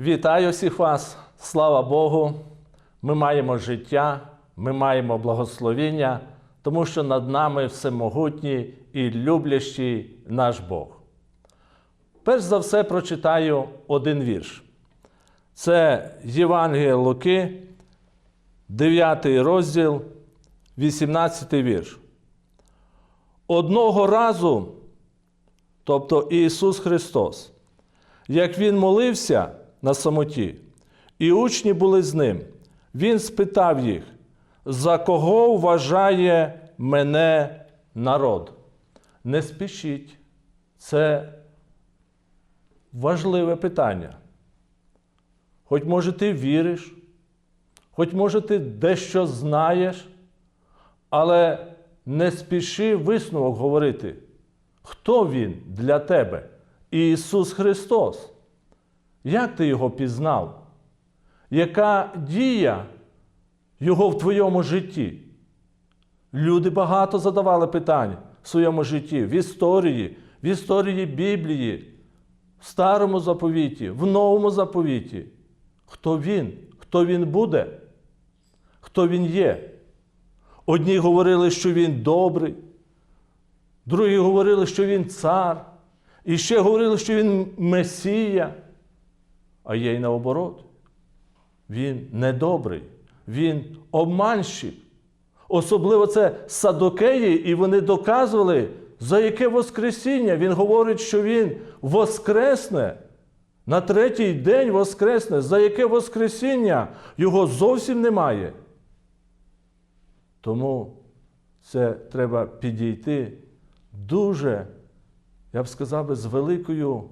Вітаю всіх вас! Слава Богу! Ми маємо життя, ми маємо благословіння, тому що над нами всемогутній і люблящий наш Бог. Перш за все прочитаю один вірш. Це Євангеліє Луки, 9 розділ, 18 вірш. Одного разу, тобто Ісус Христос, як Він молився на самоті, і учні були з ним, Він спитав їх, за кого вважає мене народ? Не спішіть, це важливе питання. Хоч може ти віриш, хоч може ти дещо знаєш, але не спіши висновок говорити, хто він для тебе? Ісус Христос. Як ти його пізнав? Яка дія Його в твоєму житті? Люди багато задавали питань в своєму житті, в історії, в історії Біблії, в старому заповіті, в новому заповіті. Хто він? Хто він буде? Хто він є? Одні говорили, що він добрий, другі говорили, що він цар, і ще говорили, що він Месія. А є й наоборот. Він недобрий, він обманщик. Особливо це садокеї, і вони доказували, за яке Воскресіння. Він говорить, що він воскресне. На третій день воскресне, за яке Воскресіння його зовсім немає. Тому це треба підійти дуже, я б сказав би, з великою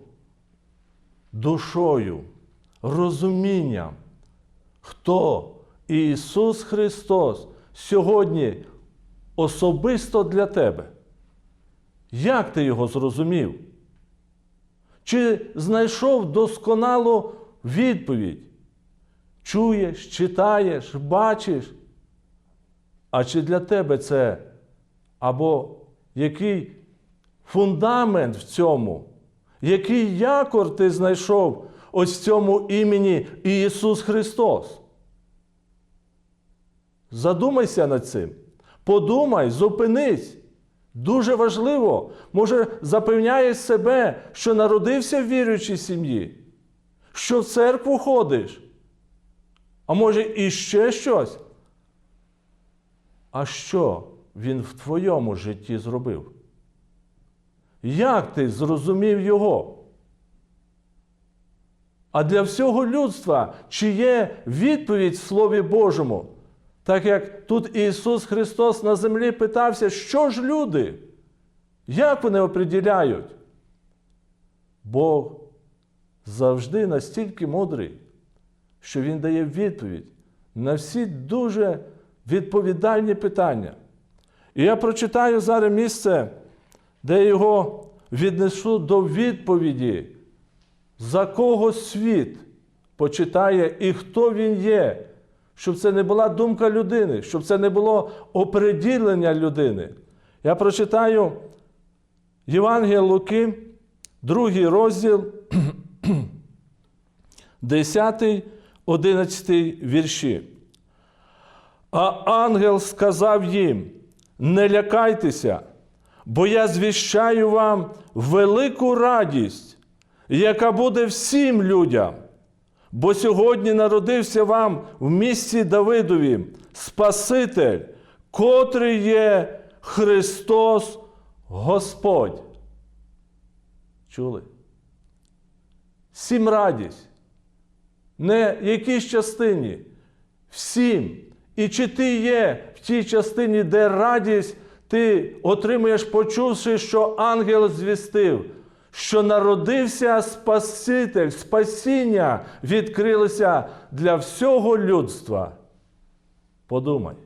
душою, розумінням, хто Ісус Христос сьогодні особисто для тебе. Як ти його зрозумів? Чи знайшов досконалу відповідь? Чуєш, читаєш, бачиш? А чи для тебе це або який фундамент в цьому? Який якор ти знайшов ось в цьому імені Ісус Христос? Задумайся над цим. Подумай, зупинись. Дуже важливо, може, запевняєш себе, що народився в віруючій сім'ї, що в церкву ходиш, а може іще щось. А що він в твоєму житті зробив? Як ти зрозумів його? А для всього людства чи є відповідь в Слові Божому? Так як тут Ісус Христос на землі питався, що ж люди? Як вони оприділяють? Бог завжди настільки мудрий, що Він дає відповідь на всі дуже відповідальні питання. І я прочитаю зараз місце, де його віднесу до відповіді, за кого світ почитає і хто він є, щоб це не була думка людини, щоб це не було оприділення людини. Я прочитаю Євангелія Луки, другий розділ, 10, 11 вірші. А ангел сказав їм: не лякайтеся, бо я звіщаю вам велику радість, яка буде всім людям. Бо сьогодні народився вам в місті Давидові Спаситель, котрий є Христос Господь. Чули? Всім радість. Не якійсь частині. Всім. І чи ти є в тій частині, де радість ти отримуєш, почувши, що ангел звістив, що народився Спаситель, спасіння відкрилося для всього людства. Подумай.